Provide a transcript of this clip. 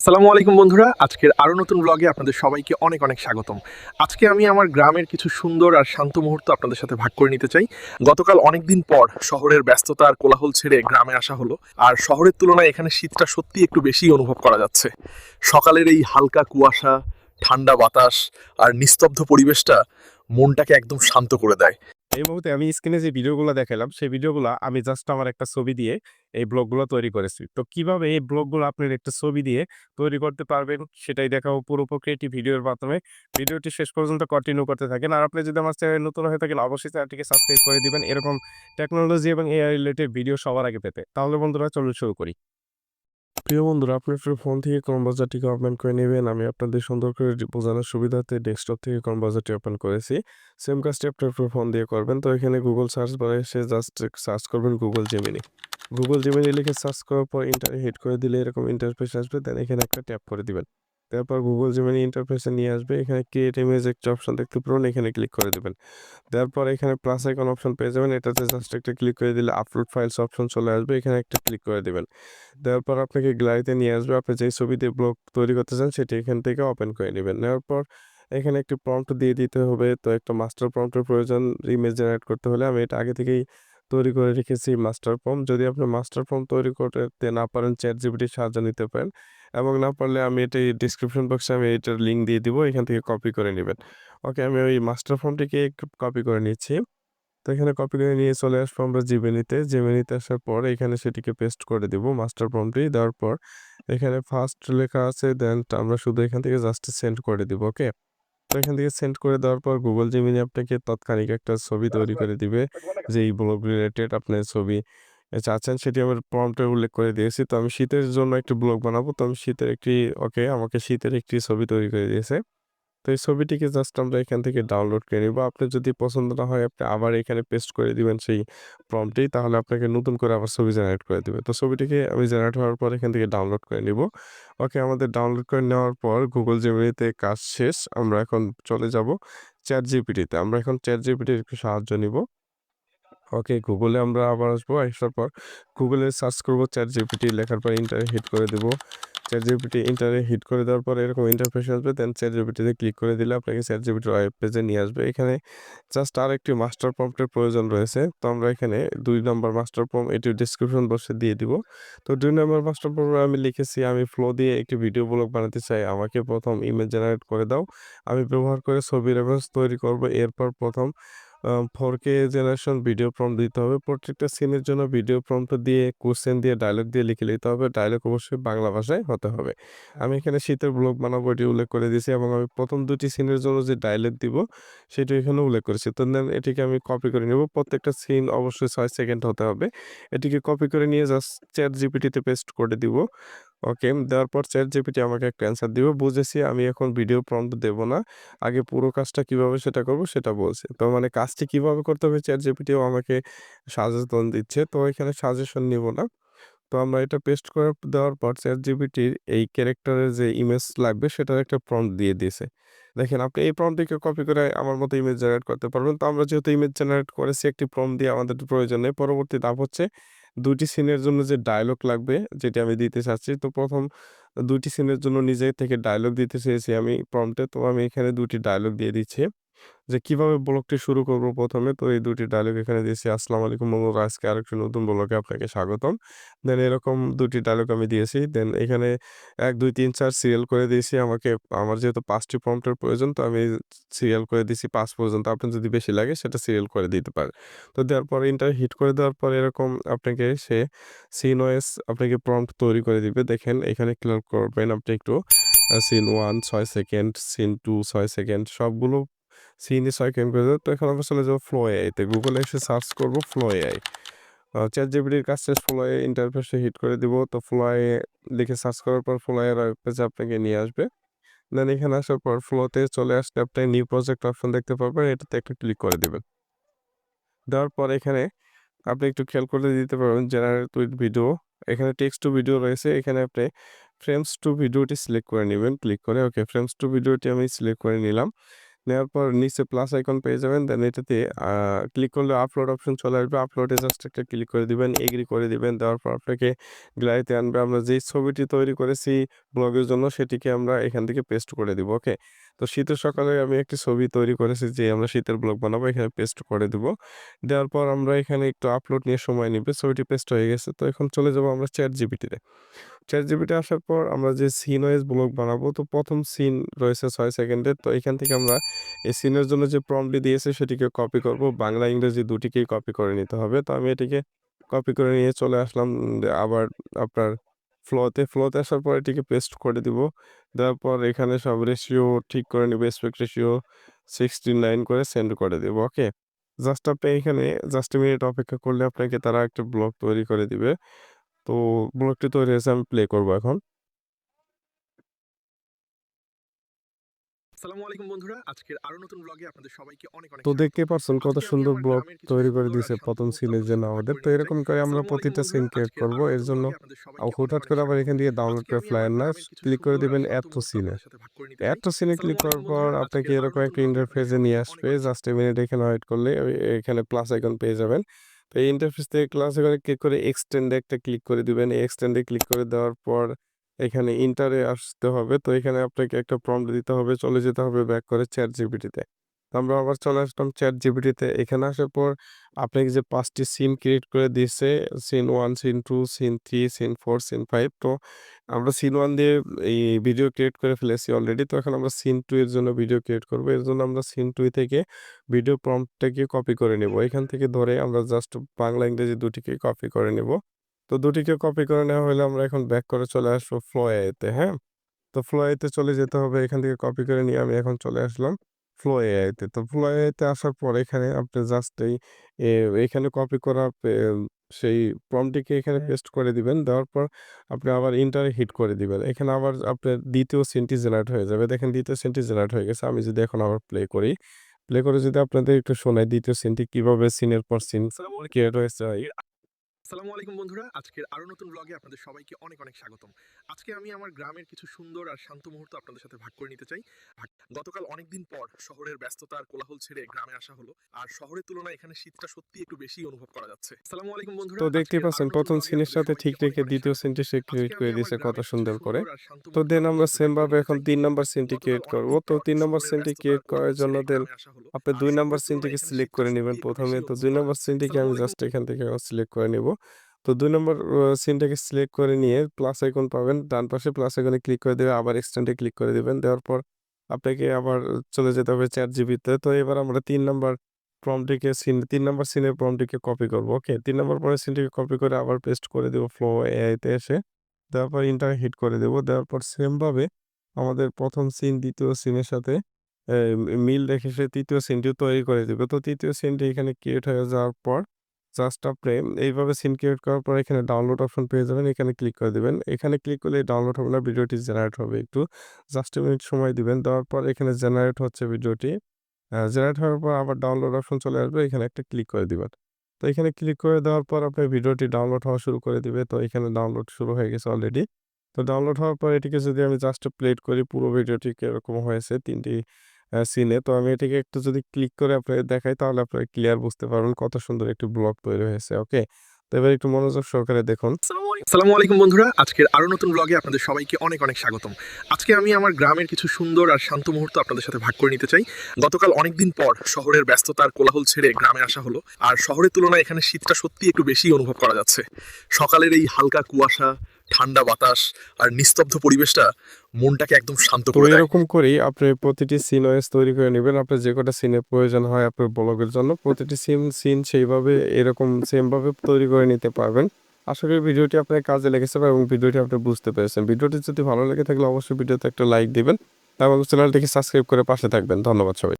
আসসালামু আলাইকুম বন্ধুরা, আজকের আরও নতুন ব্লগে আপনাদের সবাইকে অনেক অনেক স্বাগতম। আজকে আমি আমার গ্রামের কিছু সুন্দর আর শান্ত মুহূর্ত আপনাদের সাথে ভাগ করে নিতে চাই। গতকাল অনেক দিন পর শহরের ব্যস্ততা আর কোলাহল ছেড়ে গ্রামে আসা হলো, আর শহরের তুলনায় এখানে শীতটা সত্যি একটু বেশি অনুভব করা যাচ্ছে। সকালের এই হালকা কুয়াশা, ঠান্ডা বাতাস আর নিস্তব্ধ পরিবেশটা মনটাকে একদম শান্ত করে দেয়। এই মুহূর্তে আমি স্ক্রিনে যে ভিডিওগুলো দেখালাম, সেই ভিডিওগুলো আমি জাস্ট আমার একটা ছবি দিয়ে এই ব্লগগুলো তৈরি করেছি। তো কীভাবে এই ব্লগগুলো আপনার একটা ছবি দিয়ে তৈরি করতে পারবেন, সেটাই দেখাবো পুরো প্রক্রিয়াটি ভিডিওর মাধ্যমে। ভিডিওটি শেষ পর্যন্ত কন্টিনিউ করতে থাকেন। আর আপনি যদি আমার চ্যানেল নতুন হয়ে থাকেন, অবশ্যই চ্যানেলটিকে সাবস্ক্রাইব করে দিবেন। এরকম টেকনোলজি এবং এআই রিলেটেড ভিডিও সবার আগে পেতে। তাহলে বন্ধুরা, চলুন শুরু করি। প্রিয় বন্ধুরা, আপনি আপনার ফোন থেকে কনভার্জারটিকে ওপেন করে নেবেন। আমি আপনাদের সুন্দর করে বোঝানোর সুবিধাতে ডেস্কটপ থেকে কনভার্জারটি ওপেন করেছি। সেম কাজটি আপনার ফোন দিয়ে করবেন। তো এখানে গুগল সার্চ বারে এসে জাস্ট সার্চ করবেন গুগল জেমিনি গুগল জেমিনি লিখে সার্চ করার পর ইন্টার হিট করে দিলে এরকম ইন্টারফেস আসবে। দেন এখানে একটা ট্যাপ করে দিবেন। তারপর গুগল জেমিনি ইন্টারফেসে নিয়ে আসবে। এখানে ক্রিয়েট ইমেজ একটা অপশন দেখতে পারেন এখানে ক্লিক করে দেবেন। তারপর এখানে প্লাস আইকন অপশন পেয়ে যাবেন। এটাতে জাস্ট একটা ক্লিক করে দিলে আপলোড ফাইলস অপশন চলে আসবে। এখানে একটা ক্লিক করে দিবেন। তারপর আপনাকে গ্যালারিতে নিয়ে আসবে। আপনি যেই ছবিতে ব্লগ তৈরি করতে চান, সেটি এখান থেকে ওপেন করে নেবেন। নেওয়ার পর এখানে একটি প্রম্পট দিয়ে দিতে হবে। তো একটা মাস্টার প্রম্পটের প্রয়োজন। ইমেজ জেনারেট করতে হলে আমি এটা আগে থেকেই তৈরি করে রেখেছি মাস্টার ফর্ম। যদি আপনি মাস্টার ফর্ম তৈরি করতে না পারেন চ্যাট জিপিটির সাহায্য নিতে পারেন এবং না পারলে আমি এটা ডিসক্রিপশন বক্সে আমি এটার লিঙ্ক দিয়ে দিব, এখান থেকে কপি করে নেবেন। ওকে আমি ওই মাস্টার ফর্মটিকে কপি করে নিচ্ছি। তো এখানে কপি করে নিয়ে চলে আসব আমরা জিমেনিতে জিমেনিতে আসার পর এখানে সেটিকে পেস্ট করে দিব মাস্টার ফর্মটি। দেওয়ার পর এখানে ফার্স্ট লেখা আছে দেন আমরা শুধু এখান থেকে জাস্ট সেন্ড করে দিব ওকে তো এখান থেকে সেন্ড করে দেওয়ার পর গুগল জিমিনি আপনাকে তৎক্ষণিক একটা ছবি তৈরি করে দিবে। যে এই ব্লগ রিলেটেড আপনার ছবি। চাচ্ছেন সেটি আমার প্রম্পটে উল্লেখ করে দিয়েছি। তো আমি শীতের জন্য একটি ব্লগ বানাবো। তো আমি শীতের একটি ওকে আমাকে শীতের একটি ছবি তৈরি করে দিয়েছে। তো এই ছবিটিকে জাস্ট আমরা এখান থেকে ডাউনলোড করে নিব। আপনি যদি পছন্দ না হয়, আপনি আবার এখানে পেস্ট করে দিবেন সেই প্রম্পটেই, তাহলে আপনাকে নতুন করে আবার ছবি জেনারেট করে দেবে। তো ছবিটিকে আমি জেনারেট হওয়ার পর এখান থেকে ডাউনলোড করে নিব। ওকে, আমাদের ডাউনলোড করে নেওয়ার পর গুগল জেমিনিতে কাজ শেষ। আমরা এখন চলে যাব চ্যাট জিপিটিতে আমরা এখন চ্যাট জিপিটির একটু সাহায্য নিব। ওকে গুগলে আমরা আবার আসব। আসার পর গুগলে সার্চ করব চ্যাট জিপিটি লেখার পর ইন্টারে হিট করে দেবো। চ্যাট জিপিটি ইন্টারে হিট করে দেওয়ার পরে এরকম ইন্টারফেস আসবে দেন চ্যাট জিপিটিতে ক্লিক করে দিলে আপনাকে চ্যাট জিপিটির ওয়েব পেজে নিয়ে আসবে। এখানে জাস্ট আর একটি মাস্টার প্রম্পটের প্রয়োজন রয়েছে। তো আমরা এখানে দুই নম্বর মাস্টার প্রম্পট এটি ডিসক্রিপশন বক্সে দিয়ে দিব। তো দুই নম্বর মাস্টার প্রম্পট আমি লিখেছি, আমি ফ্লো দিয়ে একটি ভিডিও ব্লগ বানাতে চাই। আমাকে প্রথম ইমেজ জেনারেট করে দাও। আমি ব্যবহার করে ছবি রেফারেন্স তৈরি করব। এরপর প্রথম four K generation video prompt দিতে হবে। প্রত্যেকটা সিনের জন্য ভিডিও প্রম্পট দিয়ে কোশ্চেন দিয়ে ডায়লগ দিয়ে লিখে নিতে হবে। ডায়লগ অবশ্যই বাংলা ভাষায় হতে হবে। আমি এখানে শীতের ব্লগ বানাবো, এটি উল্লেখ করে দিয়েছি এবং আমি প্রথম দুটি সিনের জন্য যে ডায়লগ দিব, সেটি এখানে উল্লেখ করেছি। তো দেন এটিকে আমি কপি করে নেব। প্রত্যেকটা সিন অবশ্যই ছয় সেকেন্ড হতে হবে। এটিকে কপি করে নিয়ে জাস্ট চ্যাট জিপিটিতে পেস্ট করে দিব। ওকে দেওয়ার পর চ্যাট জিপিটি আমাকে একটা অ্যান্সার দিবে। বুঝেছি, আমি এখন ভিডিও প্রম্পট দেবো না। আগে পুরো কাজটা কীভাবে সেটা করব সেটা বলছে। তো মানে কাজটি কীভাবে করতে হবে চ্যাট জিপিটিও আমাকে সাজেশন দিচ্ছে। তো এখানে সাজেশন নিব না। তো আমরা এটা পেস্ট করে দেওয়ার পর চ্যাট জিপিটির এই ক্যারেক্টারের যে ইমেজ লাগবে সেটার একটা প্রম্পট দিয়ে দিয়েছে। দেখেন, আপনি এই প্রম্পটটিকে কপি করে আমার মতো ইমেজ জেনারেট করতে পারবেন। তো আমরা যেহেতু ইমেজ জেনারেট করেছি, একটি প্রম্পট দিয়ে আমাদের প্রয়োজন নেই। পরবর্তী ধাপ হচ্ছে দুটি সিনের জন্য যে ডায়লগ লাগবে, যেটি আমি দিতে চাচ্ছি, তো প্রথম দুটি সিনের জন্য নিজে থেকে ডায়লগ দিতে চেয়েছি আমি। প্রম্পটে তো আমি এখানে দুটি ডায়লগ দিয়ে দিচ্ছি। যে, কীভাবে ব্লগটি শুরু করব প্রথমে? তো এই দুটি ডায়লগ এখানে দিয়েছি। আসসালামু আলাইকুম বন্ধুরা, আজকে আরেকটি নতুন ব্লগে আপনাকে স্বাগতম। দেন এরকম দুটি ডায়লগ আমি দিয়েছি। দেন এখানে এক, দুই, তিন, চার সিরিয়াল করে দিয়েছি। আমাকে, আমার যেহেতু পাঁচটি প্রম্পটের প্রয়োজন, তো আমি সিরিয়াল করে দিয়েছি পাঁচ পর্যন্ত। আপনার যদি বেশি লাগে, সেটা সিরিয়াল করে দিতে পারে তো দেওয়ার পর ইন্টার হিট করে দেওয়ার পর এরকম আপনাকে সে সিন ওয়েস আপনাকে প্রম্পট তৈরি করে দিবে। দেখেন, এখানে ক্লিয়ার করবেন আপনি একটু সিন ওয়ান ছয় সেকেন্ড সিন টু ছয় সেকেন্ড সবগুলো সেকেন্ড করে দেবে তো এখন আমরা চলে যাব ফ্লো এআইতে গুগলে এসে সার্চ করব ফ্লো এআই চ্যাট জিবিটির কাজ শেষ ফ্লো এ ইন্টারফেসে হিট করে দিব, তো ফ্লো এ লিখে সার্চ করার পর ফ্লো এর পেজে আপনাকে নিয়ে আসবে। দেন এখানে আসার পর ফ্লোতে চলে আসলে আপনি নিউ প্রজেক্ট অপশন দেখতে পারবেন, এটাতে একটা ক্লিক করে দেবেন। দেওয়ার পর এখানে আপনি একটু খেয়াল করে দিতে পারবেন জেনারেট উইথ ভিডিও এখানে টেক্সট টু ভিডিও রয়েছে, এখানে আপনি ফ্রেমস টু ভিডিওটি সিলেক্ট করে নেবেন ক্লিক করে ওকে ফ্রেমস টু ভিডিওটি আমি সিলেক্ট করে নিলাম। নেওয়ার পর নিচে প্লাস আইকন পেয়ে যাবেন দেন এটাতে ক্লিক করলে আপলোড অপশন চলে আসবে। আপলোডে জাস্ট একটা ক্লিক করে দিবেন এগ্রি করে দিবেন। দেওয়ার পর আপনাকে গ্যালারিতে আনবে। আমরা যেই ছবিটি তৈরি করেছি ব্লগের জন্য, সেটিকে আমরা এখান থেকে পেস্ট করে দিব ওকে তো শীতের সকালে আমি একটি ছবি তৈরি করেছি যে আমরা শীতের ব্লগ বানাবো, এখানে পেস্ট করে দিব। দেওয়ার পর আমরা এখানে একটু আপলোড নিয়ে সময় নিবে, ছবিটি পেস্ট হয়ে গেছে। তো এখন চলে যাব আমরা চ্যাট জিবিটিতে চ্যাট জিবিটি আসার পর আমরা যে সিন ওয়েজ ব্লগ বানাবো, তো প্রথম সিন রয়েছে ছয় সেকেন্ডের তো এখান থেকে আমরা এই সিনের জন্য যে প্রম্পটি দিয়েছে সেটিকে কপি করব। বাংলা, ইংরেজি দুটিকেই কপি করে নিতে হবে। তো আমি এটিকে কপি করে নিয়ে চলে আসলাম। আবার আপনার ফ্লোতে ফ্লোতে আসার পর এটিকে পেস্ট করে দিব। দেওয়ার পর এখানে সব রেশিও ঠিক করে নিব এসপেক্ট রেশিও সিক্সটি নাইন করে সেন্ড করে দেব ওকে জাস্ট আপনি এখানে জাস্ট মিনিট অপেক্ষা করলে আপনাকে তারা একটা ব্লগ তৈরি করে দিবে। তো ব্লগটি তৈরি হয়েছে, আমি প্লে করব এখন। আসসালামু আলাইকুম বন্ধুরা আজকের আরও নতুন ব্লগে আপনাদের সবাইকে অনেক অনেক তো দেখতে পাচ্ছেন কত সুন্দর ব্লগ তৈরি করে দিয়েছে প্রথম সিনের জন্য আমাদের তো এরকম করে আমরা প্রতিটা সিন ক্রিয়েট করব এর জন্য হুটহাট করে আবার এখান থেকে ডাউনলোড করে ফ্লায়ার না ক্লিক করে দিবেন মুহূর্ত সিনে। টু সিনে ক্লিক করার পর আপনাকে এরকম একটা ইন্টারফেসে নিয়ে আসবে জাস্ট মিনিট এখানে ওয়েট করলে এখানে প্লাস আইকন পেয়ে যাবেন। তো এই ইন্টারফেস থেকে ক্লাস এখানে ক্লিক করে এক্সটেন্ডে একটা ক্লিক করে দিবেন এক্সটেন্ডে ক্লিক করে দেওয়ার পর এখানে ইন্টারে আসতে হবে। তো এখানে আপনাকে একটা প্রম্পট দিতে হবে, চলে যেতে হবে ব্যাক করে চ্যাট জিবিটিতে আমরা আবার চলে আসলাম চ্যাট জিবিটিতে এখানে আসার পর আপনাকে যে পাঁচটি সিন ক্রিয়েট করে দিয়েছে scene one scene two scene three scene four scene five তো আমরা সিন ওয়ান দিয়ে এই ভিডিও ক্রিয়েট করে ফেলেছি অলরেডি তো এখন আমরা সিন টু এর জন্য ভিডিও ক্রিয়েট করব। এর জন্য আমরা সিন টু থেকে ভিডিও প্রম্পটটাকে কপি করে নেব। এখান থেকে ধরে আমরা জাস্ট বাংলা ইংরেজি দুটিকে কপি করে নেব। তো দুটিকে কপি করে নেওয়া হলে আমরা এখন ব্যাক করে চলে আসব ফ্লো এতে হ্যাঁ? তো ফ্লো এতে চলে যেতে হবে এখান থেকে কপি করে নিয়ে আমি এখন চলে আসলাম ফ্লো এআইতে তো। ফ্লো এআইতে আসার পর এখানে আপনি জাস্ট এই এখানে কপি করা সেই প্রম্পটিকে এখানে পেস্ট করে দিবেন দেওয়ার পর আপনি আবার ইন্টারে হিট করে দিবেন। এখানে আবার আপনার দ্বিতীয় সিনটি জেনারেট হয়ে যাবে। দেখেন দ্বিতীয় সিনটি জেনারেট হয়ে গেছে আমি যদি এখন আবার প্লে করি প্লে করে যদি আপনাদের একটু শোনাই দ্বিতীয় সিনটি কীভাবে সিনের পর সিন ক্রিয়েট হয়েছে আসসালামু আলাইকুম বন্ধুরা। আজকের আরও নতুন ব্লগে আপনাদের সবাইকে অনেক অনেক স্বাগতম। আজকে আমি আমার গ্রামের কিছু সুন্দর আর শান্ত মুহূর্ত আপনাদের সাথে ভাগ করে নিতে চাই। গতকাল অনেকদিন পর শহরের ব্যস্ততা আর কোলাহল ছেড়ে গ্রামে আসা হলো। আর শহরের তুলনায় এখানে শীতটা সত্যি একটু বেশি অনুভব করা যাচ্ছে। আসসালামু আলাইকুম বন্ধুরা। তো আজকের পাচ্ছেন প্রথম সিনের সাথে ঠিক রেখে দ্বিতীয়। সিনটি সে ক্রিয়েট করে দিয়েছে কত সুন্দর করে। তো দেন আমরা সেম ভাবে এখন তিন নম্বর সিনটি ক্রিয়েট করব। তো তিন নম্বর সিনটি ক্রিয়েট করার জন্য দেন আপনি দুই নাম্বার সিনটিকে সিলেক্ট করে নেবেন প্রথমে। তো দুই নাম্বার সিনটিকে আমি জাস্ট এখান থেকে সিলেক্ট করে নিব। তো দুই নম্বর সিনটাকে সিলেক্ট করে নিয়ে প্লাস আইকন পাবেন। ডান পাশে প্লাস আইকনে ক্লিক করে দেবে, আবার এক্সটেন্ডে ক্লিক করে দিবেন। দেওয়ার পর আপনাকে আবার চলে যেতে হবে চ্যাট জিবিতে তো এবার আমরা তিন নাম্বার প্রমটিকে সিন তিন নাম্বার সিনের প্রমটিকে কপি করব। ওকে তিন নাম্বার পরে সিনটিকে কপি করে আবার পেস্ট করে দেবো ফ্লো এআইতে এসে। দেওয়ার পর ইন্টার হিট করে দেবো। দেওয়ার পর সেমভাবে আমাদের প্রথম সিন দ্বিতীয় সিনের সাথে মিল রেখে সে তৃতীয় সিনটিও তৈরি করে দেবে। তো তৃতীয় সিনটি এখানে ক্রিয়েট হয়ে যাওয়ার পর জাস্ট আপনি এইভাবে সিন ক্রিয়েট করার পর এখানে ডাউনলোড অপশন পেয়ে যাবেন, এখানে ক্লিক করে দিবেন। এখানে ক্লিক করলে ডাউনলোড হবে না, ভিডিওটি জেনারেট হবে একটু। জাস্ট মিনিট সময় দিবেন, দেওয়ার পর এখানে জেনারেট হচ্ছে ভিডিওটি। জেনারেট হওয়ার পর আবার ডাউনলোড অপশন চলে আসবে, এখানে একটা ক্লিক করে দিবেন। তো এখানে ক্লিক করে দেওয়ার পর আপনার ভিডিওটি ডাউনলোড হওয়া শুরু করে দিবে, তো এখানে ডাউনলোড শুরু হয়ে গেছে অলরেডি তো ডাউনলোড হওয়ার পর এটিকে যদি আমি জাস্ট প্লেট করি, পুরো ভিডিওটি কীরকম হয়েছে, তিনটি সিনে তো আমি এটাকে একটু যদি ক্লিক করে আপনাদের দেখাই, তাহলে আপনারা ক্লিয়ার বুঝতে পারবেন কত সুন্দর একটি ব্লগ তৈরি হয়েছে ওকে তো এবার একটু মনোযোগ সহকারে দেখুন। আসসালামু আলাইকুম বন্ধুরা, আজকের আরও নতুন ব্লগে আপনাদের সবাইকে অনেক অনেক স্বাগতম। আজকে আমি আমার গ্রামের কিছু সুন্দর আর শান্ত মুহূর্ত আপনাদের সাথে ভাগ করে নিতে চাই। গতকাল অনেকদিন পর শহরের ব্যস্ততার কোলাহল ছেড়ে গ্রামে আসা হলো, আর শহরের তুলনায় এখানে শীতটা সত্যি একটু বেশি অনুভব করা যাচ্ছে। সকালের এই হালকা কুয়াশা ঠান্ডা বাতাস আর নিস্তব্ধ পরিবেশটা মনটাকে একদম শান্ত করে দেয়। এরকম করেই আপনি প্রতিটি সিন ওয়েস তৈরি করে নেবেন। আপনার যে কটা সিনের প্রয়োজন হয় আপনার ব্লগের জন্য প্রতিটি সিন সিন সেইভাবে এরকম সেমভাবে তৈরি করে নিতে পারবেন। আশা করি ভিডিওটি আপনার কাজে লেগেছে এবং ভিডিওটি আপনি বুঝতে পেরেছেন। ভিডিওটি যদি ভালো লেগে থাকলে অবশ্যই ভিডিওতে একটা লাইক দিবেন। এবং চ্যানেলটিকে সাবস্ক্রাইব করে পাশে থাকবেন। ধন্যবাদ সবাই।